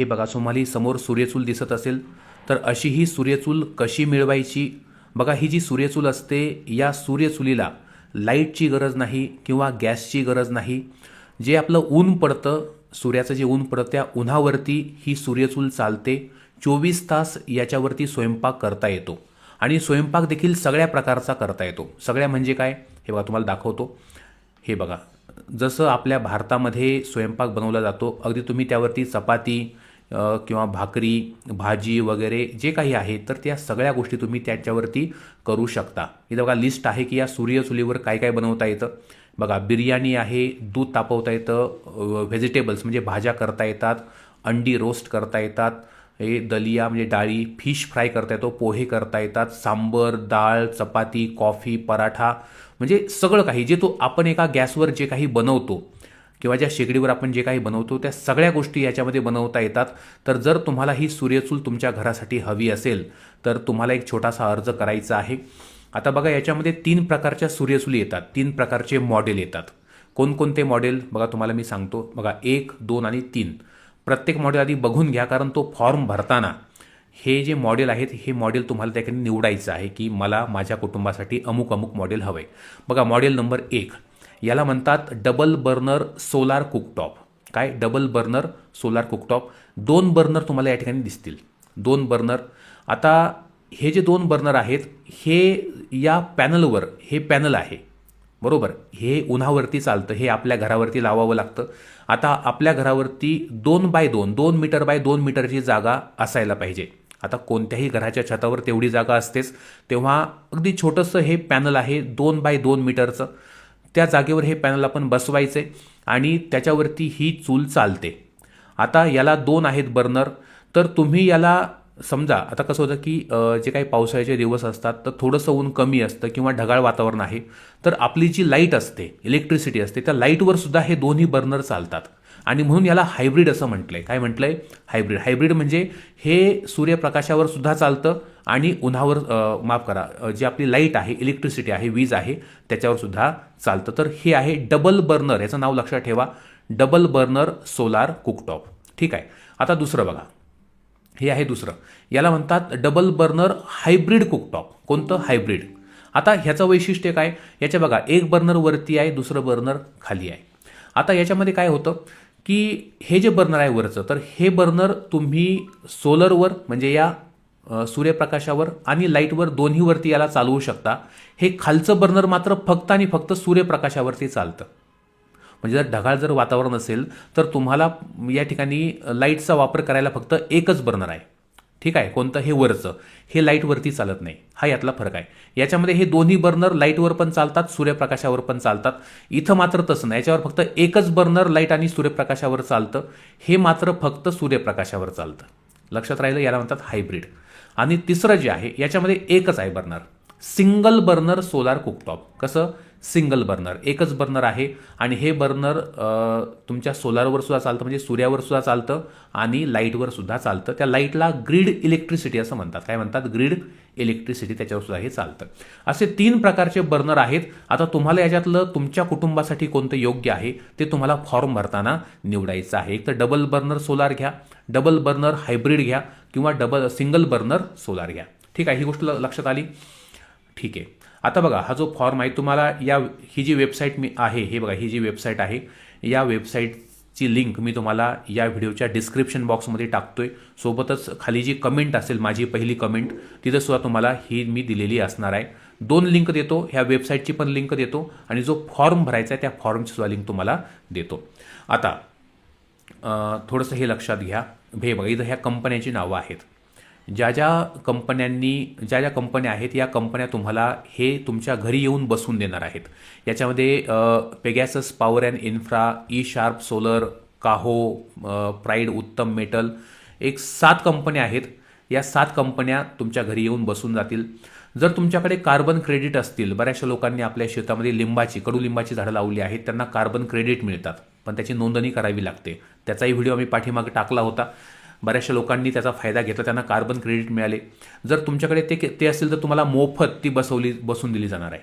हे बघा तुम्हाला समोर सूर्यचूल दिसत असेल तर अशी ही सूर्यचूल कशी मिळवायची? बघा ही जी सूर्यचूल असते या सूर्यचुलीला लाईटची गरज नाही किंवा गॅसची गरज नाही. जे आपलं ऊन पडतं सूर्याचं जे ऊन पडतं त्या उन्हावरती ही सूर्यचूल चालते. चोवीस तास याच्यावरती स्वयंपाक करता येतो. आणि स्वयंपाक देखील सगळ्या प्रकारचा करता येतो. सगळ्या म्हणजे काय? हे बघा तुम्हाला दाखवतो. हे बघा जसं आपल्या भारतामध्ये स्वयंपाक बनवला जातो अगदी तुम्ही त्यावरती चपाती किंवा भाकरी भाजी वगैरे जे काही आहे तर त्या सगळ्या गोष्टी तुम्ही त्याच्यावरती करू शकता. इथं बघा लिस्ट आहे की या सूर्यचुलीवर काय काय बनवता येतं. बघा बिर्याणी आहे दूध तापवता येतं व्हेजिटेबल्स म्हणजे भाज्या करता येतात अंडी रोस्ट करता येतात हे दलिया म्हणजे डाळी फिश फ्राय करता येतो पोहे करता येतात सांबर डाळ चपाती कॉफी पराठा म्हणजे सगळं काही जे तो आपण एका गॅसवर जे काही बनवतो किंवा ज्या शेगडीवर आपण जे काही बनवतो त्या सगळ्या गोष्टी याच्यामध्ये बनवता येतात. तर जर तुम्हाला ही सूर्यचूल तुमच्या घरासाठी हवी असेल तर तुम्हाला एक छोटासा अर्ज करायचा आहे. आता बघा याच्यामध्ये तीन प्रकारच्या सूर्यचुली येतात. तीन प्रकारचे मॉडेल येतात. कोणकोणते मॉडेल? बघा तुम्हाला मी सांगतो. बघा एक दोन आणि तीन. प्रत्येक मॉडेल आधी बघून घ्या कारण तो फॉर्म भरताना हे जे मॉडेल आहेत हे मॉडेल तुम्हाला त्या ठिकाणी निवडायचं आहे की मला माझ्या कुटुंबासाठी अमुक अमुक मॉडेल हवं. आहे बघा मॉडेल नंबर एक. याला म्हणतात डबल बर्नर सोलार कुकटॉप काय? डबल बर्नर सोलार कुकटॉप दोन बर्नर तुम्हाला या ठिकाणी दिसतील. दोन बर्नर आता हे जे दोन बर्नर आहेत हे या पॅनलवर हे पॅनल आहे. बरोबर? हे उन्हावरती चालतं हे आपल्या घरावरती लावावं लागतं. आता आपल्या घरावरती दोन बाय दोन दोन मीटर बाय दोन मीटरची जागा असायला पाहिजे. आता कोणत्याही घराच्या छतावर तेवढी जागा असतेच. तेव्हा अगदी छोटंसं हे पॅनल आहे दोन बाय दोन मीटरचं त्या जागेवर हे पॅनल आपण बसवायचे आणि त्याच्यावरती ही चूल चालते. आता याला दोन आहेत बर्नर. तर तुम्ही याला समजा आता कसं होतं की जे काही पावसाळ्याचे दिवस असतात तर थोडंसं ऊन कमी असतं किंवा ढगाळ वातावरण आहे. तर आपली जी लाइट असते इलेक्ट्रिसिटी असते त्या लाईटवर सुद्धा हे दोन्ही बर्नर चालतात. आणि म्हणून याला हायब्रिड असं म्हटलं आहे काय म्हटलं आहे हायब्रिड हायब्रिड म्हणजे हे सूर्यप्रकाशावर सुद्धा चालतं आणि उन्हावर माफ करा जी आपली लाइट आहे इलेक्ट्रिसिटी आहे वीज आहे त्याच्यावर सुद्धा चालतं. तर हे आहे डबल बर्नर याचं नाव लक्षात ठेवा. डबल बर्नर सोलार कुकटॉप ठीक आहे? आता दुसरं बघा. हे आहे दुसरं. याला म्हणतात डबल बर्नर हायब्रिड कुकटॉप कोणतं? हायब्रिड आता ह्याचं वैशिष्ट्य काय? याच्या बघा एक बर्नर वरती आहे दुसरं बर्नर खाली आहे. आता याच्यामध्ये काय होतं? की हे जे बर्नर आहे वरचं तर हे बर्नर तुम्ही सोलरवर म्हणजे या सूर्यप्रकाशावर आणि लाईटवर दोन्हीवरती याला चालवू शकता. हे खालचं बर्नर मात्र फक्त आणि फक्त सूर्यप्रकाशावरती चालतं. म्हणजे जर ढगाळ जर वातावरण असेल तर तुम्हाला या ठिकाणी लाईटचा वापर करायला फक्त एकच बर्नर आहे. ठीक आहे? कोणतं हे वरचं? हे लाईटवरती चालत नाही. हा यातला फरक आहे. याच्यामध्ये हे दोन्ही बर्नर लाईटवर पण चालतात सूर्यप्रकाशावर पण चालतात. इथं मात्र तसं नाही. याच्यावर फक्त एकच बर्नर लाइट आणि सूर्यप्रकाशावर चालतं. हे मात्र फक्त सूर्यप्रकाशावर चालतं. लक्षात राहिलं? याला म्हणतात हायब्रिड. आणि तिसरं जे आहे याच्यामध्ये एकच आहे burner. Single burner solar cooktop. कसं? Single burner. एकच बर्नर आहे आणि हे बर्नर तुमच्या सोलारवर सुद्धा चालतं म्हणजे सूर्यावर सुद्धा चालतं आणि लाईटवर सुद्धा चालतं. त्या लाईटला ग्रीड इलेक्ट्रिसिटी असं म्हणतात. काय म्हणतात? ग्रीड इलेक्ट्रिसिटी त्याच्यावर सुद्धा हे चालतं. असे तीन प्रकारचे बर्नर आहेत. आता तुम्हाला याच्यातलं तुमच्या कुटुंबासाठी कोणतं योग्य आहे ते तुम्हाला फॉर्म भरताना निवडायचं आहे. एक तर डबल बर्नर सोलार घ्या डबल बर्नर हायब्रिड घ्या किंवा डबल सिंगल बर्नर सोलार घ्या. ठीक आहे ही गोष्ट लक्षात आली? ठीक आहे. आता बघा हा जो फॉर्म आहे तुम्हाला या ही जी वेबसाईट मी आहे हे बघा ही जी वेबसाईट आहे या वेबसाईटची लिंक मी तुम्हाला या व्हिडिओच्या डिस्क्रिप्शन बॉक्समध्ये टाकतोय. सोबतच खाली जी कमेंट असेल माझी पहिली कमेंट तिथंसुद्धा तुम्हाला ही मी दिलेली असणार आहे. दोन लिंक देतो ह्या वेबसाईटची पण लिंक देतो आणि जो फॉर्म भरायचा आहे त्या फॉर्मची सुद्धा लिंक तुम्हाला देतो. आता थोडंसं हे लक्षात घ्या. हे बघा इथं ह्या कंपन्यांची नावं आहेत. ज्या ज्या कंपन्यांनी ज्या ज्या कंपन्या आहेत या कंपन्या तुम्हाला हे तुमच्या घरी येऊन बसून देणार आहेत. याच्यामध्ये Pegasus power and infra E sharp solar काहो प्राईड उत्तम मेटल एक सात कंपन्या आहेत. या सात कंपन्या तुमच्या घरी येऊन बसून जातील. जर तुमच्याकडे कार्बन क्रेडिट असतील बऱ्याचशा लोकांनी आपल्या शेतामध्ये लिंबाची कडुलिंबाची झाडं लावली आहेत त्यांना कार्बन क्रेडिट मिळतात. पण त्याची नोंदणी करावी लागते. त्याचाही व्हिडिओ आम्ही पाठीमागे टाकला होता. बऱ्याचशा लोकांनी त्याचा फायदा घेतला त्यांना कार्बन क्रेडिट मिळाले. जर तुमच्याकडे ते ते असेल तर तुम्हाला मोफत ती बसवली बसून दिली जाणार आहे.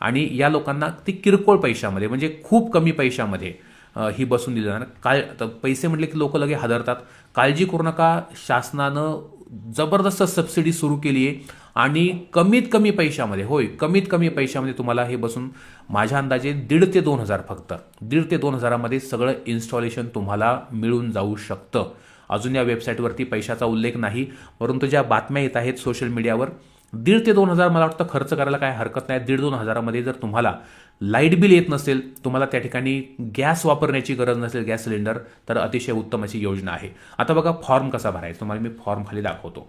आणि या लोकांना ती किरकोळ पैशामध्ये म्हणजे खूप कमी पैशामध्ये ही बसून दिली जाणार. काळ तर पैसे म्हटले की लोक लगे हादरतात. काळजी करू नका शासनानं जबरदस्त सबसिडी सुरू केली आहे. आणि कमीत कमी पैशामध्ये होय कमीत कमी पैशामध्ये तुम्हाला हे बसून माझ्या अंदाजे दीड ते दोन हजार फक्त दीड ते दोन हजारामध्ये सगळं इन्स्टॉलेशन तुम्हाला मिळून जाऊ शकतं. अजून या वेबसाईटवरती पैशाचा उल्लेख नाही. परंतु ज्या बातम्या येत आहेत सोशल मीडियावर दीड ते दोन हजार मला वाटतं खर्च करायला काय हरकत नाही. दीड दोन हजारामध्ये जर तुम्हाला लाइट बिल येत नसेल तुम्हाला त्या ठिकाणी गॅस वापरण्याची गरज नसेल गॅस सिलेंडर तर अतिशय उत्तम अशी योजना आहे. आता बघा फॉर्म कसा भरायचा तुम्हाला मी फॉर्म खाली दाखवतो.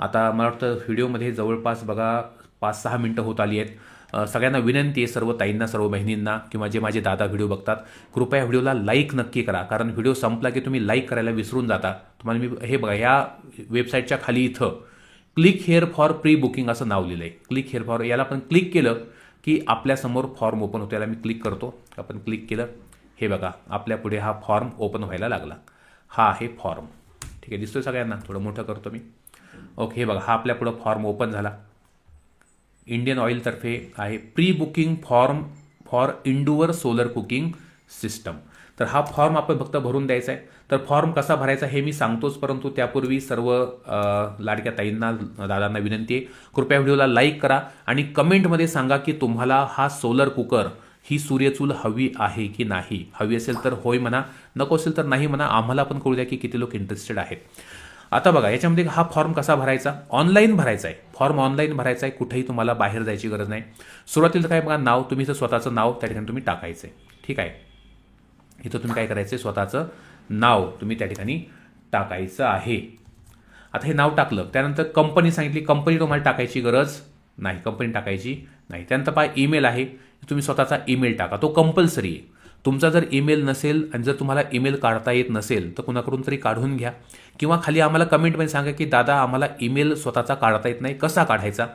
आता मला वाटतं व्हिडिओमध्ये जवळपास बघा पाच सहा मिनटं होत आली आहेत. सगळ्यांना विनंती आहे सर्व ताईंना सर्व बहिणींना किंवा जे माझे दादा व्हिडिओ बघतात कृपया व्हिडिओला लाईक नक्की करा. कारण व्हिडिओ संपला की तुम्ही लाईक करायला विसरून जाता. तुम्हाला मी हे बघा या वेबसाईटच्या खाली इथं click here for pre booking असं नाव लिहिलं आहे क्लिक हेअर फॉर याला आपण क्लिक केलं की आपल्यासमोर फॉर्म ओपन होतो. याला मी क्लिक करतो. आपण क्लिक केलं. हे बघा आपल्या पुढे हा फॉर्म ओपन व्हायला लागला. हा आहे फॉर्म ठीक आहे दिसतोय सगळ्यांना? थोडं मोठं करतो मी. ओके हे बघा हा आपल्या पुढं फॉर्म ओपन झाला. इंडियन ऑइलतर्फे आहे pre booking form for indoor solar cooking system तर हा फॉर्म आपण फक्त भरून द्यायचा आहे तर फॉर्म कसा भरायचा हे मी सांगतोच परंतु त्यापूर्वी सर्व लाडक्या ताईंना दादांना विनंती आहे. कृपया व्हिडिओला लाईक करा आणि कमेंटमध्ये सांगा की तुम्हाला हा सोलर कुकर ही सूर्यचूल हवी आहे की नाही? हवी असेल तर होय म्हणा नको असेल तर नाही म्हणा आम्हाला पण कळू द्या की किती लोक इंटरेस्टेड आहेत. आता बघा याच्यामध्ये हा फॉर्म कसा भरायचा? ऑनलाईन भरायचा आहे. फॉर्म ऑनलाईन भरायचा आहे कुठेही तुम्हाला बाहेर जायची गरज नाही. सुरुवातीला काय बघा नाव तुम्ही इथं स्वतःचं नाव त्या ठिकाणी तुम्ही टाकायचं आहे. ठीक आहे? इथं तुम्ही काय करायचं आहे स्वतःचं नाव तुम्ही त्या ठिकाणी टाकायचं आहे. आता हे नाव टाकलं त्यानंतर कंपनी सांगितली कंपनी तुम्हाला टाकायची गरज नाही. कंपनी टाकायची नाही. त्यानंतर पहा ईमेल आहे. तुम्ही स्वतःचा ईमेल टाका. तो कंपल्सरी आहे. तुमचा जर ईमेल नसेल आणि जर तुम्हाला ईमेल काढता येत नसेल तर कुणाकडून तरी काढून घ्या. किंवा खाली आम्हाला कमेंटमध्ये सांगा की दादा आम्हाला ईमेल स्वतःचा काढता येत नाही. कसा काढायचा?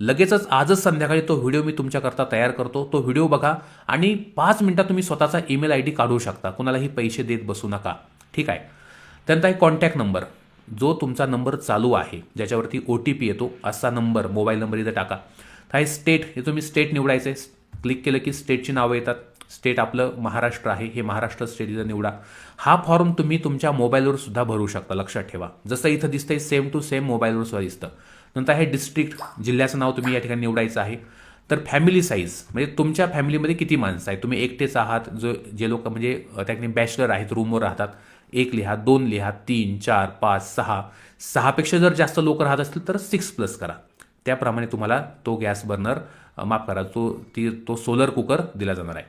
लगेचच आजच संध्याकाळी तो व्हिडिओ मी तुमच्याकरता तयार करतो. तो व्हिडिओ बघा आणि पाच मिनटात तुम्ही स्वतःचा ईमेल आय डी काढू शकता. कुणालाही पैसे देत बसू नका. ठीक आहे? त्यानंतर आहे कॉन्टॅक्ट नंबर जो तुमचा नंबर चालू आहे ज्याच्यावरती ओ टी पी येतो असा नंबर मोबाईल नंबर इथं टाका. तर आहे स्टेट हे तुम्ही स्टेट निवडायचं. आहे क्लिक केलं की स्टेटची नावं येतात. स्टेट आपलं महाराष्ट्र आहे हे महाराष्ट्र स्टेटला निवडा. हा फॉर्म तुम्ही तुमच्या मोबाईलवर सुद्धा भरू शकता लक्षात ठेवा. जसं इथं दिसतंय सेम टू सेम मोबाईलवर सुद्धा दिसतं. नंतर हे डिस्ट्रिक्ट जिल्ह्याचं नाव तुम्ही या ठिकाणी निवडायचं आहे. तर फॅमिली साईज म्हणजे तुमच्या फॅमिलीमध्ये किती माणसं आहेत? तुम्ही एकटेच आहात जो जे लोक म्हणजे त्या ठिकाणी बॅचलर आहेत रूमवर राहतात. एक लिहा दोन लिहा तीन चार पाच सहा. सहापेक्षा जर जास्त लोक राहत असतील तर सिक्स प्लस करा. त्याप्रमाणे तुम्हाला तो गॅस बर्नर माफ करा तो ती तो सोलर कुकर दिला जाणार आहे.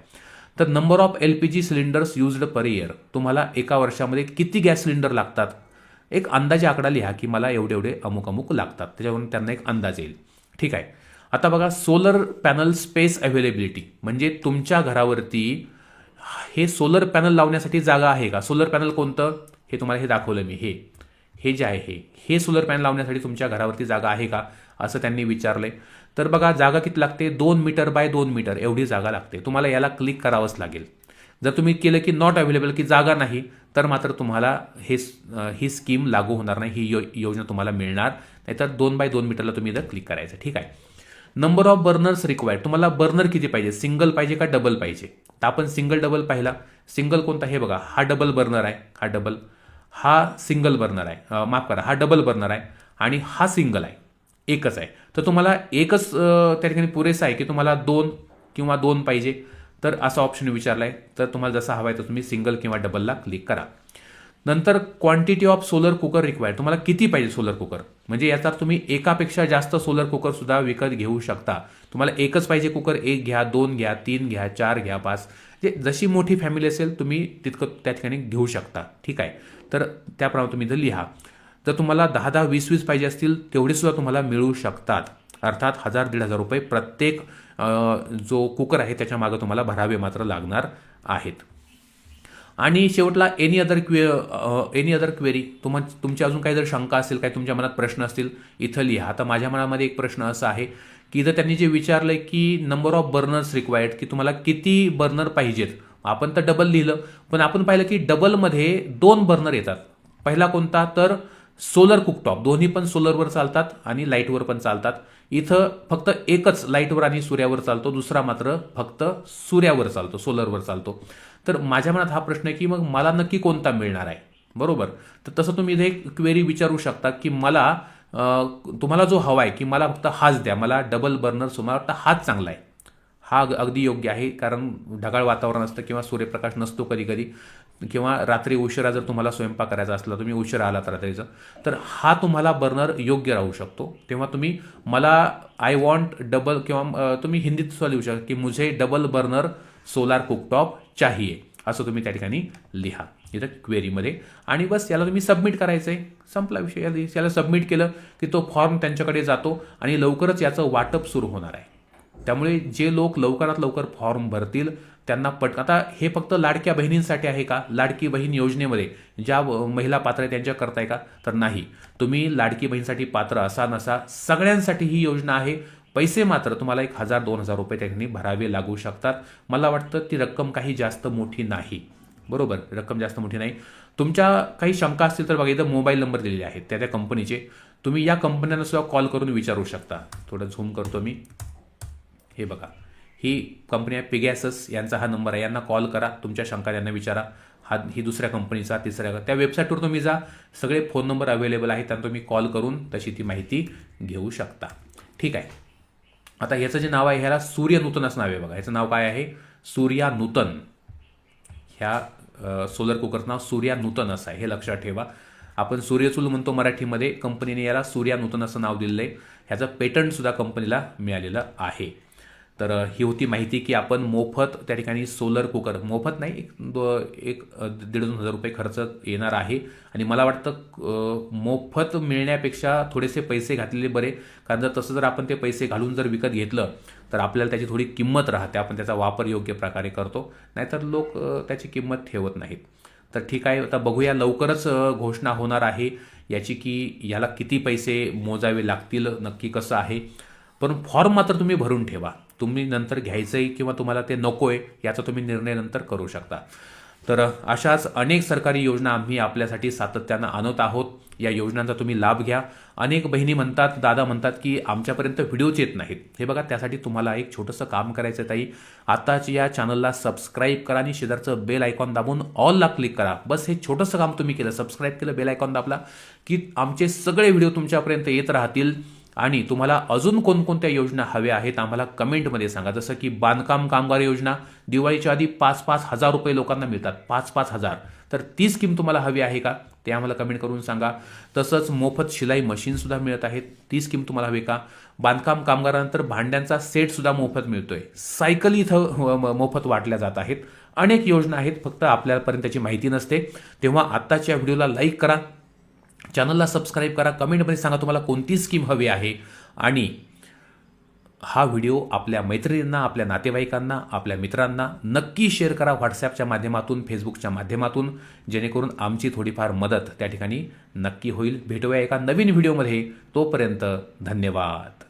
तर number of L P G cylinders used per year तुम्हाला एका वर्षामध्ये किती गॅस सिलेंडर लागतात? एक अंदाजे आकडा लिहा की मला एवढे एवढे अमुक अमुक लागतात. त्याच्यावरून त्यांना एक अंदाज येईल. ठीक आहे. आता बघा सोलर पॅनल स्पेस अवेलेबिलिटी म्हणजे तुमच्या घरावरती हे सोलर पॅनल लावण्यासाठी जागा आहे का? सोलर पॅनल कोणतं? हे तुम्हाला हे दाखवलं मी. हे. हे जे आहे हे. हे सोलर पॅनल लावण्यासाठी तुमच्या घरावरती जागा आहे का? असं त्यांनी विचारले. तर बघा जागा किती लागते? दोन मीटर बाय दोन मीटर एवढी जागा लागते. तुम्हाला याला क्लिक करावंच लागेल. जर तुम्ही केलं की नॉट अवेलेबल की जागा नाही तर मात्र तुम्हाला हे ही स्कीम लागू होणार नाही. ही यो योजना तुम्हाला मिळणार. नाहीतर दोन बाय दोन मीटरला तुम्ही इथं क्लिक करायचं. ठीक आहे? नंबर ऑफ बर्नर्स रिक्वायर्ड तुम्हाला बर्नर किती पाहिजे? सिंगल पाहिजे का डबल पाहिजे? तर आपण सिंगल डबल पाहिला. सिंगल कोणता? हे बघा हा डबल बर्नर आहे. हा डबल हा सिंगल बर्नर आहे. माफ करा हा डबल बर्नर आहे. आणि हा सिंगल आहे. एकच आहे. तर तुम्हाला एकच त्या ठिकाणी पुरेसा आहे की तुम्हाला दोन किंवा दोन पाहिजे. तर असा ऑप्शन विचारला आहे तर तुम्हाला जसा हवा आहे तर तुम्ही सिंगल किंवा डबलला क्लिक करा. नंतर quantity of solar cooker required तुम्हाला किती पाहिजे सोलर कुकर म्हणजे याचा तुम्ही एकापेक्षा जास्त सोलर कुकर सुद्धा विकत घेऊ शकता. तुम्हाला एकच पाहिजे कुकर एक घ्या दोन घ्या तीन घ्या चार घ्या पाच. जे जशी मोठी फॅमिली असेल तुम्ही तितकं त्या ठिकाणी घेऊ शकता. ठीक आहे? तर त्याप्रमाणे तुम्ही इथं लिहा. जर तुम्हाला दहा दहा वीस वीस पाहिजे असतील तेवढेसुद्धा तुम्हाला मिळू शकतात. अर्थात हजार दीड हजार रुपये प्रत्येक जो कुकर आहे त्याच्या मागं तुम्हाला भरावे मात्र लागणार आहेत. आणि शेवटला any other query any other query तुम तुमची अजून काही जर शंका असेल काही तुमच्या मनात प्रश्न असतील इथं लिहा. आता माझ्या मनामध्ये एक प्रश्न असा आहे की इथं त्यांनी जे विचारलंय की नंबर ऑफ बर्नर्स रिक्वायर्ड की तुम्हाला किती बर्नर पाहिजेत? आपण तर डबल लिहिलं पण आपण पाहिलं की डबलमध्ये दोन बर्नर येतात. पहिला कोणता? तर सोलर कुकटॉप दोन्ही पण सोलरवर चालतात आणि लाईटवर पण चालतात. इथं फक्त एकच लाईटवर आणि सूर्यावर चालतो दुसरा मात्र फक्त सूर्यावर चालतो सोलरवर चालतो. तर माझ्या मनात हा प्रश्न आहे की मग मला नक्की कोणता मिळणार आहे? बरोबर? तर तसं तुम्ही इथे एक क्वेरी विचारू शकता की मला तुम्हाला जो हवा आहे की मला फक्त हाच द्या. मला डबल बर्नर तुम्हाला वाटतं हाच चांगला आहे. हा अगदी योग्य आहे कारण ढगाळ वातावरण असतं किंवा सूर्यप्रकाश नसतो कधी कधी किंवा रात्री उशिरा जर तुम्हाला स्वयंपाक करायचा असला तुम्ही उशिरा आलात रात्रीचा तर हा तुम्हाला बर्नर योग्य राहू शकतो. तेव्हा तुम्ही मला आय वॉन्ट डबल किंवा तुम्ही हिंदीत सुद्धा लिहू शकता की मुझे डबल बर्नर सोलार कुकटॉप चाहिए असं तुम्ही त्या ठिकाणी लिहा. इथं क्वेरीमध्ये आणि बस याला तुम्ही सबमिट करायचं आहे संपला विषय. याला सबमिट केलं की तो फॉर्म त्यांच्याकडे जातो आणि लवकरच याचं वाटप सुरू होणार आहे. त्यामुळे जे लोक लवकरात लवकर फॉर्म भरतील त्यांना पट आता हे फक्त लाडक्या बहिणींसाठी आहे का? लाडकी बहीण योजनेमध्ये ज्या महिला पात्र आहेत त्यांच्या करताय का? तर नाही. तुम्ही लाडकी बहीणसाठी पात्र असा नसा सगळ्यांसाठी ही योजना आहे. पैसे मात्र तुम्हाला एक हजार दोन हजार रुपये त्या ठिकाणी भरावे लागू शकतात. मला वाटतं ती रक्कम काही जास्त मोठी नाही. बरोबर? रक्कम जास्त मोठी नाही. तुमच्या काही शंका असतील तर बघा इथं मोबाईल नंबर दिलेले आहेत त्या त्या कंपनीचे. तुम्ही या कंपन्यांना सुद्धा कॉल करून विचारू शकता. थोडं झूम करतो मी. हे बघा. ही कंपनी आहे पिगॅसस यांचा हा नंबर आहे. यांना कॉल करा. तुमच्या शंका यांना विचारा. हा ही दुसऱ्या कंपनीचा तिसऱ्या त्या वेबसाईटवर तुम्ही जा. सगळे फोन नंबर अवेलेबल आहेत. त्यांना तुम्ही कॉल करून तशी ती माहिती घेऊ शकता. ठीक आहे. आता ह्याचं जे नाव आहे ह्याला सूर्य नूतन असं नाव आहे बघा. ह्याचं नाव काय आहे? सूर्या नूतन. ह्या सोलर कुकरचं नाव सूर्या नूतन असं आहे. हे लक्षात ठेवा. आपण सूर्यचूल म्हणतो मराठीमध्ये. कंपनीने याला सूर्या नूतन असं नाव दिलेलं आहे ह्याचं पेटंटसुद्धा कंपनीला मिळालेलं आहे. तर ही होती माहिती की आपण मोफत त्या ठिकाणी सोलर कुकर मोफत नाही एक दो एक दीड दोन हजार रुपये खर्च येणार आहे. आणि मला वाटतं मोफत मिळण्यापेक्षा थोडेसे पैसे घातलेले बरे. कारण जर तसं जर आपण ते पैसे घालून जर विकत घेतलं तर आपल्याला त्याची थोडी किंमत राहते. आपण त्याचा वापर योग्य प्रकारे करतो. नाहीतर लोक त्याची किंमत ठेवत नाहीत. तर ठीक आहे आता बघूया लवकरच घोषणा होणार आहे. याची की याला किती पैसे मोजावे लागतील नक्की कसं आहे. पण फॉर्म मात्र तुम्ही भरून ठेवा. तुम्ही नंतर घ्यायचंही किंवा तुम्हाला ते नको आहे याचा तुम्ही निर्णय नंतर करू शकता. तर अशाच अनेक सरकारी योजना आम्ही आपल्यासाठी सातत्यानं आणत आहोत. या योजनांचा तुम्ही लाभ घ्या. अनेक बहिणी म्हणतात दादा म्हणतात की आमच्यापर्यंत व्हिडिओच येत नाहीत. हे बघा त्यासाठी तुम्हाला एक छोटंसं काम करायचं ताई. आताच या चॅनलला सबस्क्राईब करा आणि शेजारचं बेल आयकॉन दाबून ऑलला क्लिक करा. बस हे छोटंसं काम तुम्ही केलं. सबस्क्राईब केलं बेल आयकॉन दाबला की आमचे सगळे व्हिडिओ तुमच्यापर्यंत येत राहतील. आणि तुम्हाला अजून कोणकोणत्या योजना हव्या आहेत आम्हाला कमेंटमध्ये सांगा. जसं की बांधकाम कामगार योजना दिवाळीच्या आधी पाच पाच हजार रुपये लोकांना मिळतात पाच पाच हजार. तर ती स्कीम तुम्हाला हवी आहे का? ते आम्हाला कमेंट करून सांगा. तसंच मोफत शिलाई मशीनसुद्धा मिळत आहेत ती स्कीम तुम्हाला हवी का? बांधकाम कामगारानंतर भांड्यांचा सेटसुद्धा मोफत मिळतोय. सायकल इथं मोफत वाटल्या जात आहेत. अनेक योजना आहेत फक्त आपल्यापर्यंत त्याची माहिती नसते. तेव्हा आत्ताच्या व्हिडिओला लाईक करा. चॅनलला सबस्क्राईब करा कमेंटमध्ये सांगा तुम्हाला कोणती स्कीम हवी आहे. आणि हा व्हिडिओ आपल्या मैत्रिणींना आपल्या नातेवाईकांना आपल्या मित्रांना नक्की शेअर करा व्हॉट्सॲपच्या माध्यमातून फेसबुकच्या माध्यमातून जेणेकरून आमची थोडीफार मदत त्या ठिकाणी नक्की होईल. भेटूया एका नवीन व्हिडिओमध्ये. तोपर्यंत धन्यवाद.